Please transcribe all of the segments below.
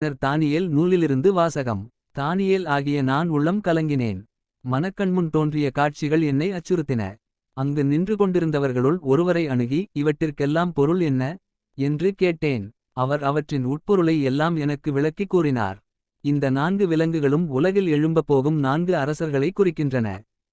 பின்னர் தானியேல் நூலிலிருந்து வாசகம். தானியேல் ஆகிய நான் உள்ளம் கலங்கினேன். மனக்கண்முன் தோன்றிய காட்சிகள் என்னை அச்சுறுத்தின. அங்கு நின்று கொண்டிருந்தவர்களுள் ஒருவரை அணுகி இவற்றிற்கெல்லாம் பொருள் என்ன என்று கேட்டேன். அவர் அவற்றின் உட்பொருளை எல்லாம் எனக்கு விளக்கி கூறினார். இந்த நான்கு விலங்குகளும் உலகில் எழும்பப் போகும் நான்கு அரசர்களை குறிக்கின்றன.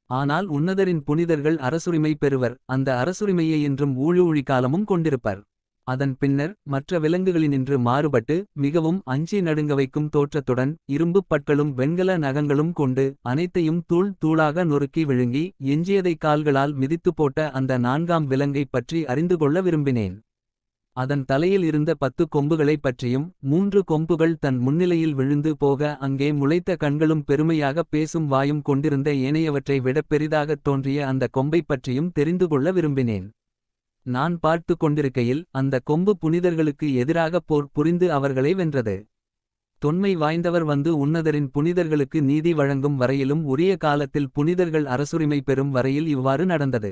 ஆனால் உன்னதரின் புனிதர்கள் அரசுரிமை பெறுவர். அந்த அரசுரிமையை என்றும் ஊழி காலமும் கொண்டிருப்பர். அதன் பின்னர் மற்ற விலங்குகளினின்று மாறுபட்டு மிகவும் அஞ்சி நடுங்க வைக்கும் தோற்றத்துடன் இரும்புப் பற்களும் வெண்கல நகங்களும் கொண்டு அனைத்தையும் தூள் தூளாக நொறுக்கி விழுங்கி எஞ்சியதை கால்களால் மிதித்துப் போட்ட அந்த நான்காம் விலங்கைப் பற்றி அறிந்து கொள்ள விரும்பினேன். அதன் தலையில் இருந்த பத்து கொம்புகளைப் பற்றியும் மூன்று கொம்புகள் தன் முன்னிலையில் விழுந்து போக அங்கே முளைத்த கண்களும் பெருமையாகப் பேசும் வாயும் கொண்டிருந்த ஏனையவற்றை விடப் பெரிதாகத் தோன்றிய அந்த கொம்பைப் பற்றியும் தெரிந்து கொள்ள விரும்பினேன். நான் பார்த்து கொண்டிருக்கையில் அந்த கொம்பு புனிதர்களுக்கு எதிராகப் போர் புரிந்து அவர்களை வென்றது. தொன்மை வாய்ந்தவர் வந்து உன்னதரின் புனிதர்களுக்கு நீதி வழங்கும் வரையிலும் உரிய காலத்தில் புனிதர்கள் அரசுரிமை பெறும் வரையில் இவ்வாறு நடந்தது.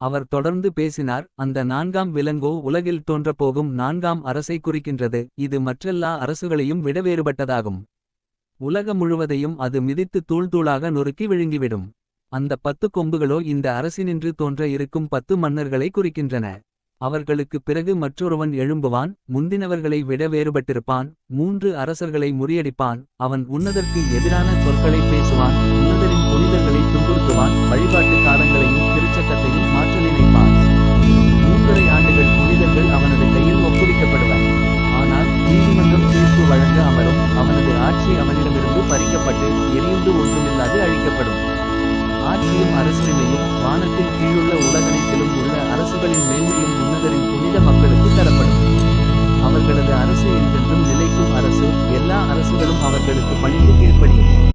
அவர் தொடர்ந்து பேசினார் அந்த நான்காம் விலங்கோ உலகில் தோன்றப்போகும் நான்காம் அரசை குறிக்கின்றது இது மற்றெல்லா அரசுகளையும் விட வேறுபட்டதாகும். உலகம் முழுவதையும் அது மிதித்து தூள்தூளாக நொறுக்கி விழுங்கிவிடும். அந்த பத்து கொம்புகளோ இந்த அரசினின்று தோன்ற இருக்கும் பத்து மன்னர்களை குறிக்கின்றன. அவர்களுக்கு பிறகு மற்றொருவன் எழும்புவான் முந்தினவர்களை விட வேறுபட்டிருப்பான் மூன்று அரசர்களை முறியடிப்பான் அவன் உன்னதற்கு எதிரான சொற்களை பேசுவான் உன்னதரின் புனிதர்களை துன்புறுத்துவான் வழிபாட்டு காலங்களையும் திருச்சட்டத்தையும் மாற்ற நினைப்பான். மூன்றரை ஆண்டுகள் புனிதர்கள் அவனது கையில் ஒப்புவிக்கப்படுவர். ஆனால் நீதிமன்றம் தீர்ப்பு வழங்க அமரும் அவனது ஆட்சி அவனிடமிருந்து பறிக்கப்பட்டு எரியுண்டு ஒன்றுமில்லாது அழிக்கப்படும். ஆட்சியும் அரசினையும் வானத்தில் கீழுள்ள உலகனைத்திலும் உள்ள அரசுகளின் மேன்மையும் உன்னதரின் புனித மக்களுக்கு தரப்படும். அவர்களது அரசு என்றென்றும்